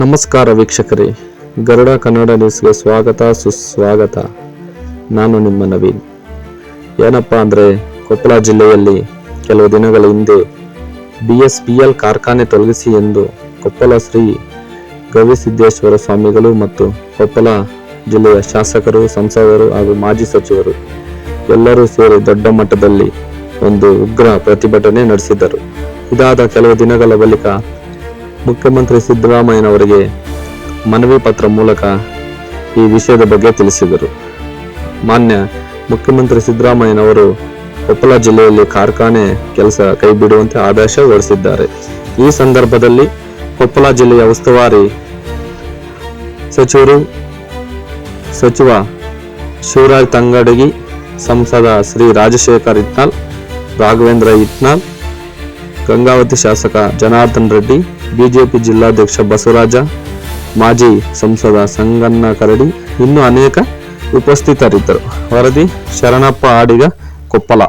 ನಮಸ್ಕಾರ ವೀಕ್ಷಕರೇ. ಗರುಡ ಕನ್ನಡ ನ್ಯೂಸ್ಗೆ ಸ್ವಾಗತ, ಸುಸ್ವಾಗತ. ನಾನು ನಿಮ್ಮ ನವೀನ್. ಏನಪ್ಪ ಅಂದರೆ, ಕೊಪ್ಪಳ ಜಿಲ್ಲೆಯಲ್ಲಿ ಕೆಲವು ದಿನಗಳ ಹಿಂದೆ ಬಿ ಎಸ್ ಪಿ ಎಲ್ ಕಾರ್ಖಾನೆ ತೊಲಗಿಸಿ ಎಂದು ಕೊಪ್ಪಳ ಶ್ರೀ ಗವಿಸಿದ್ದೇಶ್ವರ ಸ್ವಾಮಿಗಳು ಮತ್ತು ಕೊಪ್ಪಳ ಜಿಲ್ಲೆಯ ಶಾಸಕರು, ಸಂಸದರು ಹಾಗೂ ಮಾಜಿ ಸಚಿವರು ಎಲ್ಲರೂ ಸೇರಿ ದೊಡ್ಡ ಮಟ್ಟದಲ್ಲಿ ಒಂದು ಉಗ್ರ ಪ್ರತಿಭಟನೆ ನಡೆಸಿದರು ಇದಾದ ಕೆಲವು ದಿನಗಳ ಬಳಿಕ ಮುಖ್ಯಮಂತ್ರಿ ಸಿದ್ದರಾಮಯ್ಯನವರಿಗೆ ಮನವಿ ಪತ್ರ ಮೂಲಕ ಈ ವಿಷಯದ ಬಗ್ಗೆ ತಿಳಿಸಿದರು. ಮಾನ್ಯ ಮುಖ್ಯಮಂತ್ರಿ ಸಿದ್ದರಾಮಯ್ಯನವರು ಕೊಪ್ಪಳ ಜಿಲ್ಲೆಯಲ್ಲಿ ಕಾರ್ಖಾನೆ ಕೆಲಸ ಕೈಬಿಡುವಂತೆ ಆದೇಶ ಹೊರಡಿಸಿದ್ದಾರೆ. ಈ ಸಂದರ್ಭದಲ್ಲಿ ಕೊಪ್ಪಳ ಜಿಲ್ಲೆಯ ಉಸ್ತುವಾರಿ ಸಚಿವರು ಸಚಿವ ಶಿವರಾಜ್ ತಂಗಡಗಿ, ಸಂಸದ ಶ್ರೀ ರಾಜಶೇಖರ್ ಇಟ್ನಾಳ್ ರಾಘವೇಂದ್ರ ಇಟ್ನಾಳ್ ಗಂಗಾವತಿ ಶಾಸಕ ಜನಾರ್ದನ್ ರೆಡ್ಡಿ, ಬಿಜೆಪಿ ಜಿಲ್ಲಾಧ್ಯಕ್ಷ ಬಸವರಾಜ, ಮಾಜಿ ಸಂಸದ ಸಂಗಣ್ಣ ಕರಡಿ, ಇನ್ನೂ ಅನೇಕ ಉಪಸ್ಥಿತರಿದ್ದರು. ವರದಿ ಶರಣಪ್ಪ ಆಡಿಗ ಕೊಪ್ಪಳ